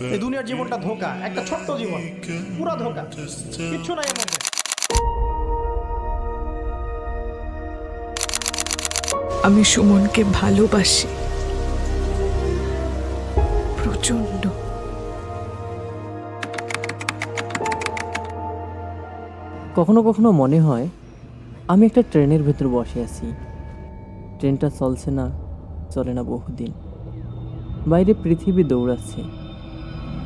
এই দুনিয়ার জীবনটা ধোকা একটা ছোট্ট জীবন পুরা ধোকা কিচ্ছু নাই এর মধ্যে। আমি সুমনকে ভালোবাসি। প্রচণ্ড কখনো কখনো মনে হয় আমি একটা ট্রেনের ভেতর বসে আছি। ট্রেনটা চলছে না চলে না বহুদিন। বাইরে পৃথিবী দৌড়াচ্ছে।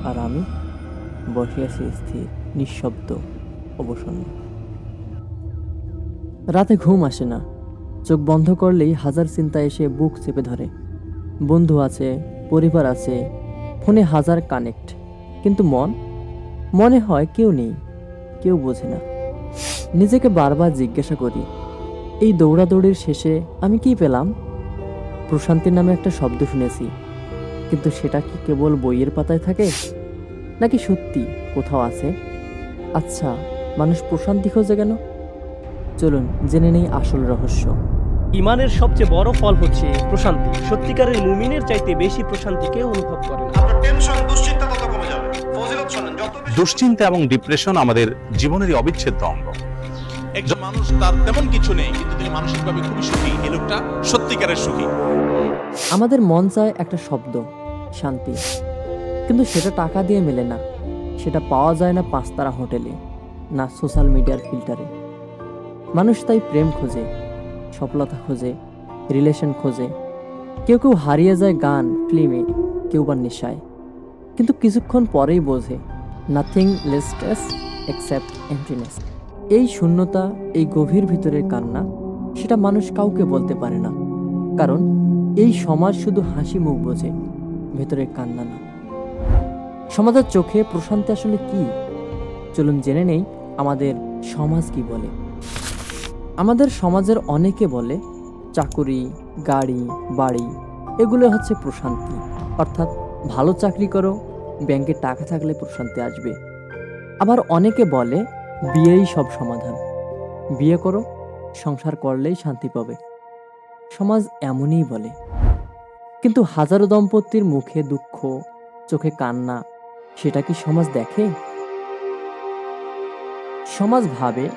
আর আমি বসে আছি স্থির নিঃশব্দ অবসন্ন। রাতে ঘুম আসে না। চোখ বন্ধ করলেই হাজার চিন্তা এসে বুক চেপে ধরে। বন্ধু আছে, পরিবার আছে, ফোনে হাজার কানেক্ট। কিন্তু মন? মনে হয় কেউ নেই, কেউ বোঝে না। নিজেকে বারবার জিজ্ঞাসা করি, এই দৌড়াদৌড়ির শেষে আমি কি পেলাম? প্রশান্তির নামে একটা শব্দ শুনেছি। কিন্তু সেটা কি কেবল বইয়ের পাতায় থাকে? নাকি সত্যি কোথাও আছে? আচ্ছা মানুষ প্রশান্তি খোঁজে কেন? চলুন জেনে নেই আসল রহস্য। ইমানের সবচেয়ে বড় ফল হচ্ছে প্রশান্তি। সত্যিকারের মুমিনের চাইতে বেশি প্রশান্তিকে অনুভব করেন আপনার টেনশন দুশ্চিন্তা তত কমে যাবে। ফজিলত শোনেন যত বেশি দুশ্চিন্তা এবং ডিপ্রেশন আমাদের জীবনেরই অবিচ্ছেদ্য অঙ্গ। একজন মানুষ তার তেমন কিছু নেই কিন্তু তিনি মানসিকভাবে খুবই সুখী। এই লোকটা সত্যিকারের সুখী। আমাদের মন চায় একটা শব্দ। শান্তি। কিন্তু সেটা টাকা দিয়ে মেলে না। সেটা পাওয়া যায় না পাঁচতারা হোটেলে, না সোশ্যাল মিডিয়ার ফিল্টারে। মানুষ তাই প্রেম খোঁজে, সফলতা খোঁজে, রিলেশন খোঁজে। কেউ কেউ হারিয়ে যায় গান, ফিল্মে, কেউ বা নেশায়। কিন্তু কিছুক্ষণ পরেই বোঝে নাথিং লেস্টেস এক্সেপ্ট এমপ্টিনেস এই শূন্যতা, এই গভীর ভিতরের কান্না, সেটা মানুষ কাউকে বলতে পারে না। কারণ এই সমাজ শুধু হাসি মুখ বোঝে। ভেতরে কান্না না। সমাজের চোখে প্রশান্তি আসলে কি? চলুন জেনে নেই আমাদের সমাজ কি বলে। আমাদের সমাজের অনেকে বলে, চাকুরি, গাড়ি, বাড়ি, এগুলো হচ্ছে প্রশান্তি। অর্থাৎ ভালো চাকরি করো, ব্যাংকে টাকা থাকলে প্রশান্তি আসবে। আবার অনেকে বলে, বিয়েই সব সমাধান। বিয়ে করো, সংসার করলেই শান্তি পাবে। সমাজ এমনই বলে। কিন্তু হাজারো দম্পতির মুখে দুঃখ, চোখে কান্না, সেটা কি সমাজ দেখে? সমাজ ভাবে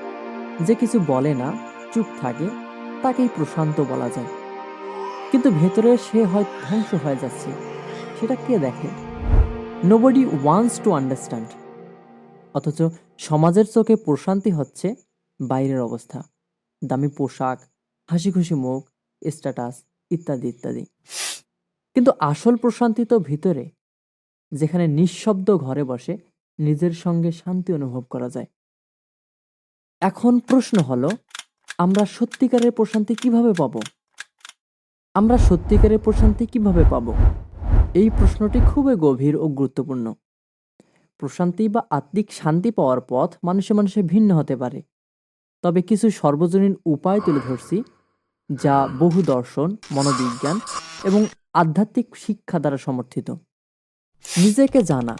যে কিছু বলে না, চুপ থাকে, তাকেই প্রশান্ত বলা যায়। কিন্তু ভেতরে সে হয় ধ্বংস হয়ে যাচ্ছে, সেটা কে দেখে? নোবডি ওয়ান্টস টু আন্ডারস্ট্যান্ড অথচ সমাজের চোখে প্রশান্তি হচ্ছে বাইরের অবস্থা। দামি পোশাক হাসি খুশি মুখ স্ট্যাটাস ইত্যাদি ইত্যাদি। কিন্তু আসল প্রশান্তি তো ভিতরে, যেখানে নিঃশব্দ ঘরে বসে নিজের সঙ্গে শান্তি অনুভব করা যায়। এখন প্রশ্ন হলো, আমরা সত্যিকারের প্রশান্তি কীভাবে পাবো? আমরা সত্যিকারের প্রশান্তি কীভাবে পাবো? এই প্রশ্নটি খুবই গভীর ও গুরুত্বপূর্ণ। প্রশান্তি বা আত্মিক শান্তি পাওয়ার পথ মানুষে মানুষে ভিন্ন হতে পারে। তবে কিছু সর্বজনীন উপায় তুলে ধরছি, যা বহু দর্শন, মনোবিজ্ঞান এবং আধ্যাত্মিক শিক্ষা দ্বারা সমর্থিত। নিজেকে জানা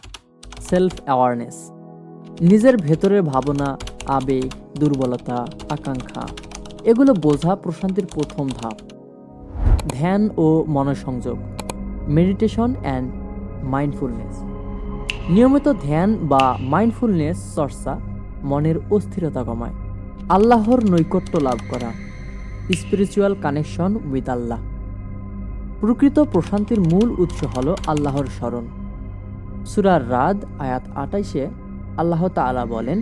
সেলফ অ্যাওয়ারনেস নিজের ভেতরের ভাবনা, আবেগ, দুর্বলতা, আকাঙ্ক্ষা, এগুলো বোঝা প্রশান্তির প্রথম ধাপ। ধ্যান ও মনসংযোগ মেডিটেশন অ্যান্ড মাইন্ডফুলনেস নিয়মিত ধ্যান বা মাইন্ডফুলনেস চর্চা মনের অস্থিরতা কমায়। আল্লাহর নৈকট্য লাভ করা। স্পিরিচুয়াল কানেকশন উইথ আল্লাহ প্রকৃত প্রশান্তির মূল উৎস হল আল্লাহর স্মরণ। সুরার রাদ, আয়াত আটাইশে আল্লাহ তাআলা বলেন,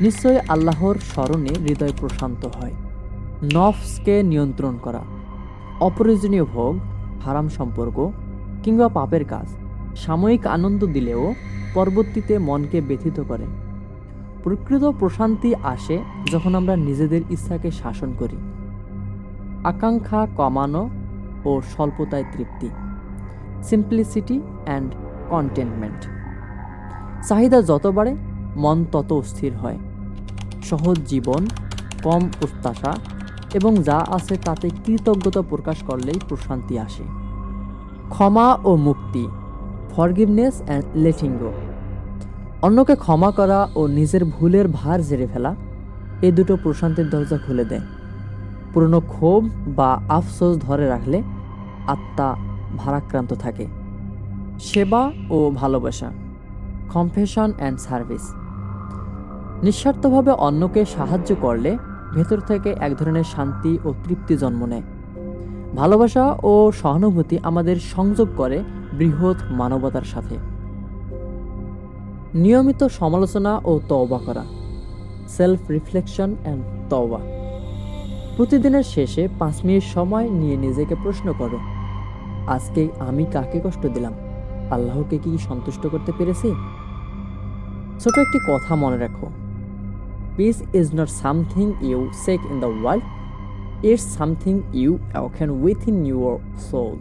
নিশ্চয়ই আল্লাহর স্মরণে হৃদয় প্রশান্ত হয়। নফসকে নিয়ন্ত্রণ করা, অপ্রয়োজনীয় ভোগ, হারাম সম্পর্ক কিংবা পাপের কাজ, সাময়িক আনন্দ দিলেও পরবর্তীতে মনকে ব্যথিত করে। প্রকৃত প্রশান্তি আসে যখন আমরা নিজেদের ইচ্ছাকে শাসন করি। আকাঙ্ক্ষা কমানো ও স্বল্পতায় তৃপ্তি। সিম্পলিসিটি অ্যান্ড কন্টেনমেন্ট চাহিদা যত বাড়ে, মন তত স্থির হয়। সহজ জীবন, কম প্রত্যাশা এবং যা আছে তাতে কৃতজ্ঞতা প্রকাশ করলেই প্রশান্তি আসে। ক্ষমা ও মুক্তি ফরগিভনেস অ্যান্ড লেটিং অন্যকে ক্ষমা করা ও নিজের ভুলের ভার ঝেড়ে ফেলা এই দুটো প্রশান্তির দরজা খুলে দেয়। পুরনো ক্ষোভ বা আফসোস ধরে রাখলে আত্মা ভারাক্রান্ত থাকে। সেবা ও ভালোবাসা কম্পেশন অ্যান্ড সার্ভিস নিঃস্বার্থভাবে অন্যকে সাহায্য করলে ভেতর থেকে এক ধরনের শান্তি ও তৃপ্তি জন্ম নেয়। ভালোবাসা ও সহানুভূতি আমাদের সংযোগ করে বৃহৎ মানবতার সাথে। নিয়মিত সমালোচনা ও তওবা করা সেলফ রিফ্লেকশন অ্যান্ড তওবা। প্রতিদিনের শেষে পাঁচ মিনিট সময় নিয়ে নিজেকে প্রশ্ন করো, আজকে আমি কাকে কষ্ট দিলাম? আল্লাহকে কি সন্তুষ্ট করতে পেরেছি? ছোট একটি কথা মনে রাখো। Peace is not something you seek in the world it's something you can within your soul